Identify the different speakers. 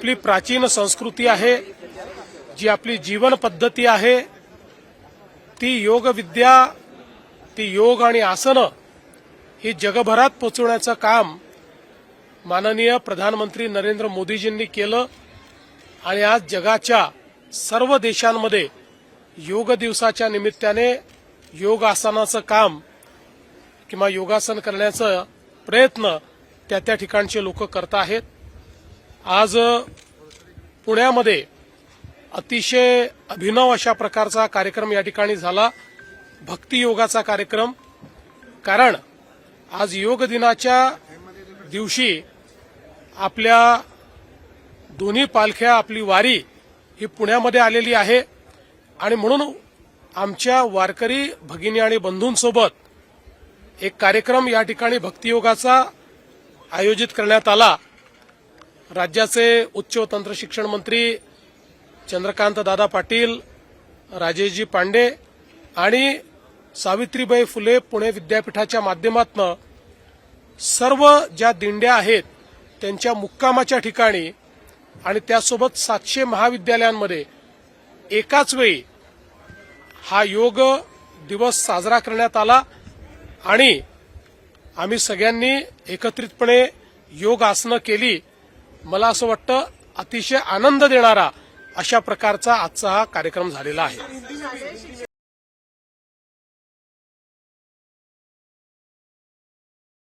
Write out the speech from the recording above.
Speaker 1: आपली प्राचीन संस्कृती आहे जी आपली जीवन पद्धती आहे ती योगविद्या ती योग आणि आसनं ही जगभरात पोचवण्याचं काम माननीय प्रधानमंत्री नरेंद्र मोदीजींनी केलं आणि आज जगाच्या सर्व देशांमध्ये योग दिवसाच्या निमित्ताने योग आसनाचं काम किंवा योगासन करण्याचा प्रयत्न त्या त्या ठिकाणचे लोक करत आहेत. आज पुण्यामध्ये अतिशय अभिनव अशा प्रकारचा कार्यक्रम या ठिकाणी झाला. भक्तियोगाचा कार्यक्रम. कारण आज योग दिनाच्या दिवशी आपल्या दोन्ही पालख्या आपली वारी ही पुण्यामध्ये आलेली आहे. आणि म्हणून आमच्या वारकरी भगिनी आणि बंधूंसोबत एक कार्यक्रम या ठिकाणी भक्तियोगाचा आयोजित करण्यात आला. राज्याचे उच्च व तंत्र शिक्षण मंत्री चंद्रकांत दादा पाटील राजेशजी पांडे आणि सावित्रीबाई फुले पुणे विद्यापीठाच्या माध्यमातून सर्व ज्या दिंड्या आहेत त्यांच्या मुक्कामाच्या ठिकाणी आणि त्यासोबत सातशे महाविद्यालयांमध्ये एकाच वेळी हा योग दिवस साजरा करण्यात आला आणि आम्ही सगळ्यांनी एकत्रितपणे योग आसनं केली मला असं वाटतं अतिशय आनंद देणारा अशा प्रकारचा आजचा हा कार्यक्रम झालेला आहे.